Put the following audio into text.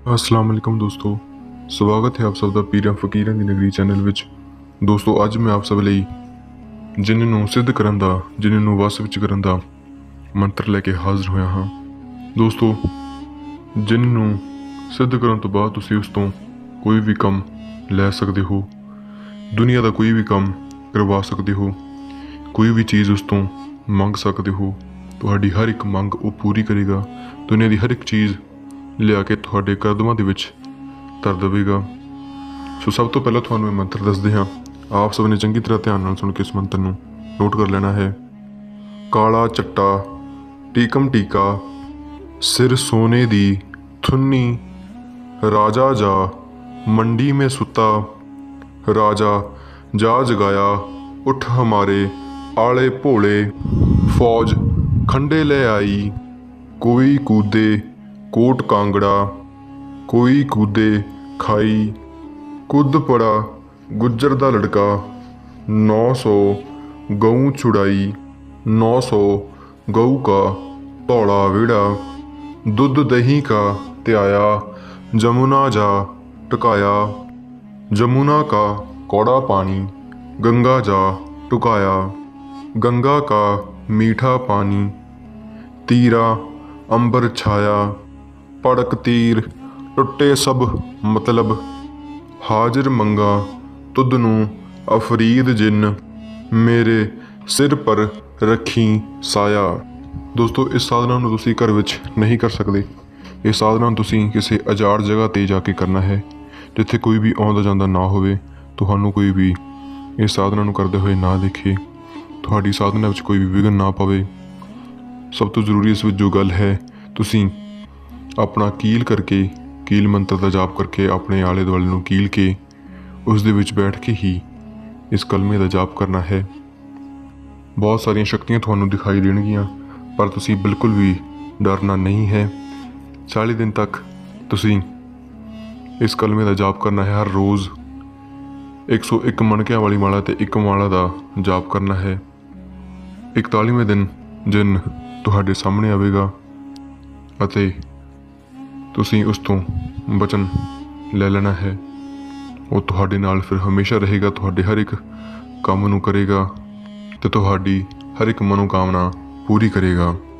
ਅਸਲਾਮ ਵਾਲੇਕਮ ਦੋਸਤੋ ਸਵਾਗਤ ਹੈ ਆਪ ਸਭ ਦਾ ਪੀਰਾਂ ਫਕੀਰਾਂ ਦੀ ਨਗਰੀ ਚੈਨਲ ਵਿੱਚ ਦੋਸਤੋ ਅੱਜ ਮੈਂ ਆਪ ਸਭ ਲਈ ਜਿਨ ਨੂੰ ਸਿੱਧ ਕਰਨ ਦਾ ਜਿਨ ਨੂੰ ਵਸ ਵਿੱਚ ਕਰਨ ਦਾ ਮੰਤਰ ਲੈ ਕੇ ਹਾਜ਼ਰ ਹੋਇਆ ਹਾਂ ਦੋਸਤੋ ਜਿਨ ਨੂੰ ਸਿੱਧ ਕਰਨ ਤੋਂ ਬਾਅਦ ਤੁਸੀਂ ਉਸ ਤੋਂ ਕੋਈ ਵੀ ਕੰਮ ਲੈ ਸਕਦੇ ਹੋ ਦੁਨੀਆ ਦਾ ਕੋਈ ਵੀ ਕੰਮ ਕਰਵਾ ਸਕਦੇ ਹੋ ਕੋਈ ਵੀ ਚੀਜ਼ ਉਸ ਤੋਂ ਮੰਗ ਸਕਦੇ ਹੋ ਤੁਹਾਡੀ ਹਰ ਇੱਕ ਮੰਗ ਉਹ ਪੂਰੀ ਕਰੇਗਾ ਦੁਨੀਆ ਦੀ ਹਰ ਇੱਕ ਚੀਜ਼ ਲਿਆ ਕੇ ਤੁਹਾਡੇ ਕਦਮਾਂ ਦੇ ਵਿੱਚ ਧਰ ਦੇਵੇਗਾ। ਸੋ ਸਭ ਤੋਂ ਪਹਿਲਾਂ ਤੁਹਾਨੂੰ ਇਹ ਮੰਤਰ ਦੱਸਦੇ ਹਾਂ। ਆਪ ਸਭ ਨੇ ਚੰਗੀ ਤਰ੍ਹਾਂ ਧਿਆਨ ਨਾਲ ਸੁਣ ਕੇ ਇਸ ਮੰਤਰ ਨੂੰ ਨੋਟ ਕਰ ਲੈਣਾ ਹੈ। ਕਾਲਾ ਚੱਟਾ, ਟੀਕਮ ਟੀਕਾ, ਸਿਰ ਸੋਨੇ ਦੀ ਥੁੰਨੀ, ਰਾਜਾ ਜਾ, ਮੰਡੀ में ਸੁੱਤਾ, ਰਾਜਾ ਜਾ ਜਗਾਇਆ, ਉਠ ਹਮਾਰੇ ਆਲੇ ਭੋਲੇ, ਫੌਜ ਖੰਡੇ ਲੈ ਆਈ, ਕੋਈ ਕੂਦੇ ਕੋਟ ਕਾਂਗੜਾ ਕੋਈ ਕੂਦੇ ਖਾਈ ਕੁੱਦ ਪੜਾ ਗੁੱਜਰ ਦਾ ਲੜਕਾ 900 ਗਊ ਛੁੜਾਈ 900 ਗਊ ਕਾ ਧੌਲਾ ਵਿੜਾ ਦੁੱਧ ਦਹੀਂ ਕਾ ਧਿਆਇਆ ਜਮੁਨਾ ਜਾ ਟਕਾਇਆ जमुना का कौड़ा पानी गंगा जा टुकाया गंगा का मीठा पानी तीरा अंबर छाया ਪੜਕ ਤੀਰ, ਟੁੱਟੇ ਸਭ ਮਤਲਬ। ਹਾਜ਼ਰ ਮੰਗਾ ਤੁਧ ਨੂੰ ਅਫਰੀਦ ਜਿੰਨ, ਮੇਰੇ ਸਿਰ ਪਰ ਰੱਖੀ ਸਾਇਆ। ਦੋਸਤੋ, ਇਸ ਸਾਧਨਾ ਨੂੰ ਤੁਸੀਂ ਘਰ ਵਿੱਚ ਨਹੀਂ ਕਰ ਸਕਦੇ। ਇਹ ਸਾਧਨਾ ਤੁਸੀਂ ਕਿਸੇ ਅਜਾੜ ਜਗ੍ਹਾ ਤੇ ਜਾ ਕੇ ਕਰਨਾ ਹੈ, ਜਿੱਥੇ ਕੋਈ ਵੀ ਆਉਂਦਾ ਜਾਂਦਾ ਨਾ ਹੋਵੇ। ਤੁਹਾਨੂੰ ਕੋਈ ਵੀ ਇਹ ਸਾਧਨਾ ਨੂੰ ਕਰਦੇ ਹੋਏ ਨਾ ਦੇਖੇ। ਤੁਹਾਡੀ ਸਾਧਨਾ ਵਿੱਚ ਕੋਈ ਵੀ ਵਿਘਨ ਨਾ ਪਵੇ। ਸਭ ਤੋਂ ਜ਼ਰੂਰੀ ਇਸ ਵਿੱਚ ਜੋ ਗੱਲ ਹੈ, ਤੁਸੀਂ ਆਪਣਾ ਕੀਲ ਕਰਕੇ, ਕੀਲ ਮੰਤਰ ਦਾ ਜਾਪ ਕਰਕੇ ਆਪਣੇ ਆਲੇ ਦੁਆਲੇ ਨੂੰ ਕੀਲ ਕੇ ਉਸ ਦੇ ਵਿੱਚ ਬੈਠ ਕੇ ਹੀ ਇਸ ਕਲਮੇ ਦਾ ਜਾਪ ਕਰਨਾ ਹੈ। ਬਹੁਤ ਸਾਰੀਆਂ ਸ਼ਕਤੀਆਂ ਤੁਹਾਨੂੰ ਦਿਖਾਈ ਦੇਣਗੀਆਂ, ਪਰ ਤੁਸੀਂ ਬਿਲਕੁਲ ਵੀ ਡਰਨਾ ਨਹੀਂ ਹੈ। 40 ਦਿਨ ਤੱਕ ਤੁਸੀਂ ਇਸ ਕਲਮੇ ਦਾ ਜਾਪ ਕਰਨਾ ਹੈ, ਹਰ ਰੋਜ਼ 101 ਮਣਕਿਆਂ ਵਾਲੀ ਮਾਲਾ ਤੇ ਇੱਕ ਮਾਲਾ ਦਾ ਜਾਪ ਕਰਨਾ ਹੈ। 41ਵੇਂ ਦਿਨ ਜਿਨ ਤੁਹਾਡੇ ਸਾਹਮਣੇ ਆਵੇਗਾ ਅਤੇ ਤੁਸੀਂ ਉਸ ਤੋਂ ਬਚਨ ਲੈ ਲੈਣਾ ਹੈ। ਉਹ ਤੁਹਾਡੇ ਨਾਲ ਫਿਰ ਹਮੇਸ਼ਾ ਰਹੇਗਾ, ਤੁਹਾਡੇ ਹਰ ਇੱਕ ਕੰਮ ਨੂੰ ਕਰੇਗਾ ਤੇ ਤੁਹਾਡੀ ਹਰ ਇੱਕ ਮਨੋਕਾਮਨਾ ਪੂਰੀ ਕਰੇਗਾ।